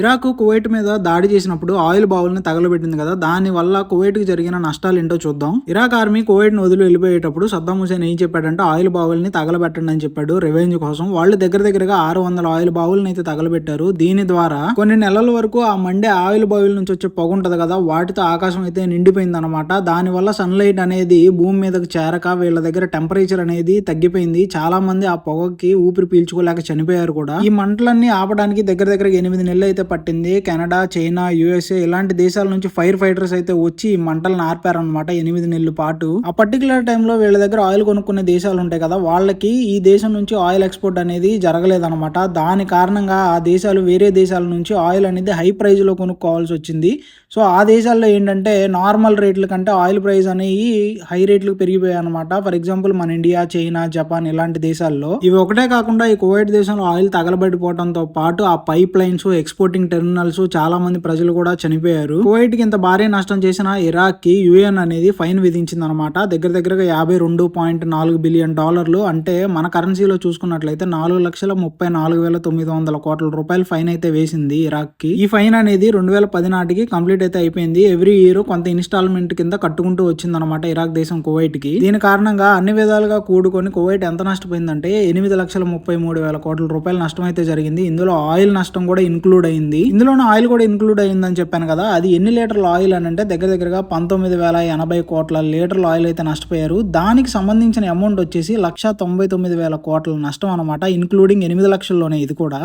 Iraq Kuwait మీద దాడి చేసినప్పుడు ఆయిల్ బావుల్ని తగలబెట్టింది కదా దాని వల్ల కువైట్కి జరిగిన నష్టాలు ఏంటో చూద్దాం. ఇరాక్ ఆర్మీ కువైట్ను వదిలి వెళ్ళిపోయేటప్పుడు సద్దాం హుసేన్ ఏం చెప్పాడంటే ఆయిల్ బావుల్ని తగలబెట్టండి అని చెప్పాడు రెవెన్యూ కోసం. వాళ్ళు దగ్గర దగ్గరగా ఆరు వందల ఆయిల్ బావుల్ని అయితే తగలబెట్టారు. దీని ద్వారా కొన్ని నెలల వరకు ఆ మండే ఆయిల్ బావుల నుంచి వచ్చే పొగ ఉంటది కదా వాటితో ఆకాశం అయితే నిండిపోయింది అనమాట దాని వల్ల సన్లైట్ అనేది భూమి మీదకి చేరక వీళ్ళ దగ్గర టెంపరేచర్ అనేది తగ్గిపోయింది. చాలా మంది ఆ పొగకి ఊపిరి పీల్చుకోలేక చనిపోయారు కూడా. ఈ మంటలన్నీ ఆపడానికి దగ్గర దగ్గర ఎనిమిది నెలలు అయితే పట్టింది. కెనడా చైనా యుఎస్ఏ ఇలాంటి దేశాల నుంచి ఫైర్ ఫైటర్స్ అయితే వచ్చి ఈ మంటలను ఆర్పారనమాట ఎనిమిది నెలల పాటు. ఆ పర్టికులర్ టైంలో వీళ్ళ దగ్గర ఆయిల్ కొనుక్కునే దేశాలు ఉంటాయి కదా వాళ్ళకి ఈ దేశం నుంచి ఆయిల్ ఎక్స్పోర్ట్ అనేది జరగలేదన్నమాట. దాని కారణంగా ఆ దేశాలు వేరే దేశాల నుంచి ఆయిల్ అనేది హై ప్రైజ్లో కొనుక్కోవాల్సి వచ్చింది. సో ఆ దేశాల్లో ఏంటంటే నార్మల్ రేట్ల కంటే ఆయిల్ ప్రైస్ అనేవి హై రేట్లకు పెరిగిపోయాయి అనమాట ఫర్ ఎగ్జాంపుల్ మన ఇండియా చైనా జపాన్ ఇలాంటి దేశాల్లో ఇవి ఒకటే కాకుండా ఈ కువైట్ దేశంలో ఆయిల్ తగలబడిపోవడంతో పాటు ఆ పైప్ లైన్స్ ఎక్స్పోర్టింగ్ టెర్మినల్స్ చాలా మంది ప్రజలు కూడా చనిపోయారు. కువైట్కి ఇంత భారీ నష్టం చేసిన ఇరాక్కి యుఎన్ అనేది ఫైన్ విధించింది అనమాట దగ్గర దగ్గరగా యాభై రెండు పాయింట్ నాలుగు బిలియన్ డాలర్లు అంటే మన కరెన్సీలో చూసుకున్నట్లయితే నాలుగు లక్షల ముప్పై నాలుగు వేల తొమ్మిది వందల కోట్ల రూపాయలు ఫైన్ అయితే వేసింది ఇరాక్కి ఈ ఫైన్ అనేది రెండు వేల పది నాటికి కంప్లీట్ అయితే అయిపోయింది. ఎవ్రీ ఇయర్ కొంత ఇన్స్టాల్మెంట్ కింద కట్టుకుంటూ వచ్చింది అనమాట ఇరాక్ దేశం కువైట్కి దీని కారణంగా అన్ని విధాలుగా కూడుకొని కువైట్ ఎంత నష్టపోయిందంటే ఎనిమిది లక్షల ముప్పై మూడు వేల కోట్ల రూపాయల నష్టం అయితే జరిగింది. ఇందులో ఆయిల్ నష్టం కూడా ఇన్క్లూడ్ అయింది ఇందులోనే ఆయిల్ కూడా ఇన్క్లూడ్ అయిందని చెప్పాను కదా. అది ఎన్ని లీటర్ల ఆయిల్ అని అంటే దగ్గర దగ్గరగా పంతొమ్మిది వేల ఎనభై కోట్ల లీటర్ల ఆయిల్ అయితే నష్టపోయారు. దానికి సంబంధించిన అమౌంట్ వచ్చేసి లక్ష తొంభై తొమ్మిది వేల కోట్ల నష్టం అనమాట ఇన్క్లూడింగ్ ఎనిమిది లక్షల్లోనే ఇది కూడా.